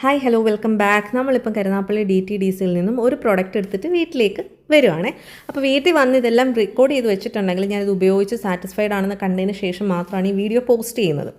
Hi hello welcome back നമ്മളിപ്പം Karunappally D T D സിയിൽ നിന്നും ഒരു പ്രോഡക്റ്റ് എടുത്തിട്ട് വീട്ടിലേക്ക് വരുവാണേ. അപ്പോൾ വീട്ടിൽ വന്ന് ഇതെല്ലാം റെക്കോർഡ് ചെയ്ത് വെച്ചിട്ടുണ്ടെങ്കിൽ ഞാനിത് ഉപയോഗിച്ച് സാറ്റിസ്ഫൈഡ് ആണെന്ന് കണ്ടതിന് ശേഷം മാത്രമാണ് ഈ വീഡിയോ പോസ്റ്റ് ചെയ്യുന്നത്.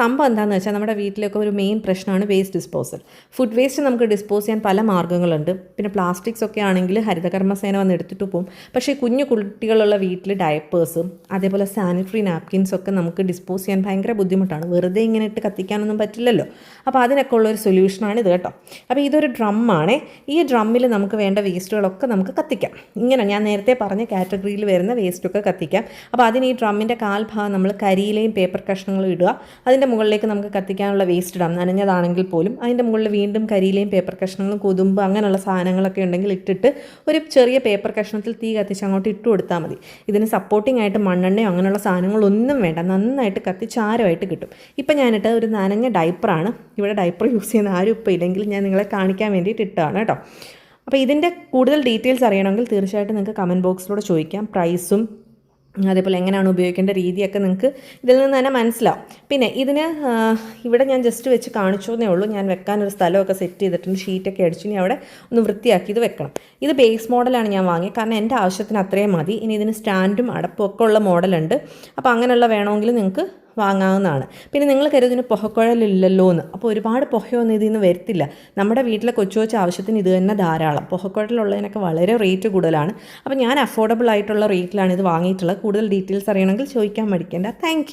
സംഭവം എന്താണെന്ന് വെച്ചാൽ നമ്മുടെ വീട്ടിലൊക്കെ ഒരു മെയിൻ പ്രശ്നമാണ് വേസ്റ്റ് ഡിസ്പോസൽ ഫുഡ് വേസ്റ്റ് നമുക്ക് ഡിസ്പോസ് ചെയ്യാൻ പല മാർഗങ്ങളുണ്ട് പിന്നെ പ്ലാസ്റ്റിക്സ് ഒക്കെ ആണെങ്കിൽ ഹരിതകർമ്മസേന വന്ന് എടുത്തിട്ട് പോകും പക്ഷേ കുഞ്ഞു കുട്ടികളുള്ള വീട്ടിൽ ഡയപ്പേഴ്സും അതേപോലെ സാനിറ്ററി നാപ്കിൻസ് ഒക്കെ നമുക്ക് ഡിസ്പോസ് ചെയ്യാൻ ഭയങ്കര ബുദ്ധിമുട്ടാണ്. വെറുതെ ഇങ്ങനെ ഇട്ട് കത്തിക്കാനൊന്നും പറ്റില്ലല്ലോ. അപ്പോൾ അതിനൊക്കെ ഉള്ളൊരു സൊല്യൂഷനാണ് ഇത് കേട്ടോ. അപ്പോൾ ഇതൊരു ഡ്രമ്മാണേ ഈ ഡ്രമ്മിൽ നമുക്ക് വേണ്ട വേസ്റ്റുകളൊക്കെ നമുക്ക് കത്തിക്കാം. ഇങ്ങനെ ഞാൻ നേരത്തെ പറഞ്ഞ കാറ്റഗറിയിൽ വരുന്ന വേസ്റ്റൊക്കെ കത്തിക്കാം. അപ്പോൾ അതിന് ഈ ഡ്രമ്മിന്റെ കാൽഭാഗം നമ്മൾ കരിയിലെയും പേപ്പർ കഷ്ണങ്ങളും ഇടുക. അതിന്റെ മുകളിലേക്ക് നമുക്ക് കത്തിക്കാനുള്ള വേസ്റ്റ് ഇടാം. നനഞ്ഞതാണെങ്കിൽ പോലും അതിന്റെ മുകളിൽ വീണ്ടും കരിയിലെയും പേപ്പർ കഷ്ണങ്ങളും കൊതുമ്പ് അങ്ങനെയുള്ള സാധനങ്ങളൊക്കെ ഉണ്ടെങ്കിൽ ഇട്ടിട്ട് ഒരു ചെറിയ പേപ്പർ കഷ്ണത്തിൽ തീ കത്തിച്ച് അങ്ങോട്ട് ഇട്ട് കൊടുത്താൽ മതി. ഇതിന് സപ്പോർട്ടിംഗ് ആയിട്ട് മണ്ണെണ്ണയോ അങ്ങനെയുള്ള സാധനങ്ങളൊന്നും വേണ്ട. നന്നായിട്ട് കത്തി ചാരമായിട്ട് കിട്ടും. ഇപ്പം ഞാനിട്ട് ഒരു നനഞ്ഞ ഡൈപ്പറാണ്. ഇവിടെ ഡൈപ്പർ യൂസ് ചെയ്യുന്ന ആരും ഇപ്പോൾ ഇല്ലെങ്കിൽ ഞാൻ നിങ്ങളെ കാണിക്കാൻ വേണ്ടിയിട്ട് ഇട്ടതാണ് കേട്ടോ. അപ്പോൾ ഇതിന്റെ കൂടുതൽ ഡീറ്റെയിൽസ് അറിയണമെങ്കിൽ തീർച്ചയായിട്ടും നിങ്ങൾക്ക് കമന്റ് ബോക്സിലൂടെ ചോദിക്കാം. പ്രൈസും അതേപോലെ എങ്ങനെയാണ് ഉപയോഗിക്കേണ്ട രീതിയൊക്കെ നിങ്ങൾക്ക് ഇതിൽ നിന്ന് തന്നെ മനസ്സിലാവും. പിന്നെ ഇതിന് ഇവിടെ ഞാൻ ജസ്റ്റ് വെച്ച് കാണിച്ചു എന്നേ ഉള്ളൂ. ഞാൻ വെക്കാനൊരു സ്ഥലമൊക്കെ സെറ്റ് ചെയ്തിട്ടുണ്ട്. ഷീറ്റൊക്കെ അടിച്ച് ഇനി അവിടെ ഒന്ന് വൃത്തിയാക്കി ഇത് വെക്കണം. ഇത് ബേസ് മോഡലാണ് ഞാൻ വാങ്ങിയത്. കാരണം എന്റെ ആവശ്യത്തിന് അത്രയും മതി. ഇനി ഇതിന് സ്റ്റാൻഡും അടപ്പും ഒക്കെ ഉള്ള മോഡലുണ്ട് അപ്പോൾ അങ്ങനെയുള്ള വേണമെങ്കിൽ നിങ്ങൾക്ക് വാങ്ങാവുന്നതാണ്. പിന്നെ നിങ്ങൾ കരുതുന്ന പുഹക്കുഴലില്ലല്ലോ എന്ന് അപ്പോൾ ഒരുപാട് പുഹയൊന്നും ഇതിൽ നിന്ന് വരത്തില്ല. നമ്മുടെ വീട്ടിലെ കൊച്ചു കൊച്ചു ആവശ്യത്തിന് ഇത് തന്നെ ധാരാളം. പുഹക്കുഴലുള്ളതിനൊക്കെ വളരെ റേറ്റ് കൂടുതലാണ്. അപ്പോൾ ഞാൻ അഫോർഡബിൾ ആയിട്ടുള്ള റേറ്റിലാണ് ഇത് വാങ്ങിയിട്ടുള്ളത്. കൂടുതൽ ഡീറ്റെയിൽസ് അറിയണമെങ്കിൽ ചോദിക്കാൻ മടിക്കേണ്ട. താങ്ക്